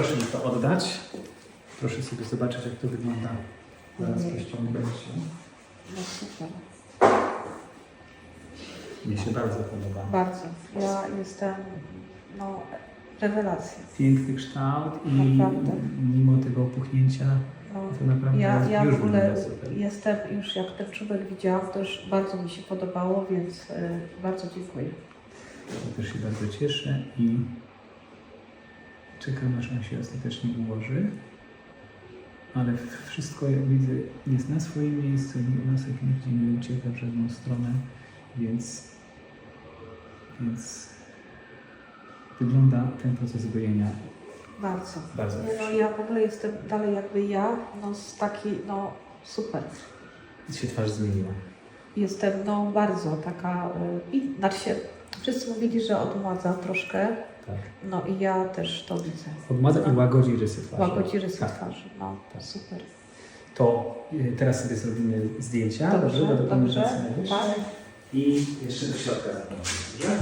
Proszę mi to oddać. Proszę sobie zobaczyć, jak to wygląda. Zaraz pościągnę się. No. Mi się bardzo podoba. Bardzo. Ja jestem, no, rewelacja. Piękny kształt i Naprawdę. mimo tego opuchnięcia No, to naprawdę ja, ja w ogóle jestem, już jak ten czubek widziałam, to już bardzo mi się podobało, więc y, bardzo dziękuję. Ja też się bardzo cieszę i czekam, aż on się ostatecznie ułoży. Ale wszystko, jak widzę, jest na swoim miejscu, nosek nigdzie nie ucieka w żadną stronę, więc, więc wygląda ten proces gojenia Bardzo. bardzo no, ja w ogóle jestem dalej jakby ja, no z takiej, no super. się twarz zmieniła. Jestem no bardzo taka, y, i znaczy się, wszyscy mówili, że odmładza troszkę, Tak. no i ja też to widzę. Odmadza i łagodzi rysy twarzy. Łagodzi rysy Tak. twarzy, no Tak. super. To y, teraz sobie zrobimy zdjęcia. Dobrze, do dobrze, najwyższej. tak. I jeszcze do środka zapraszam. Dobrze?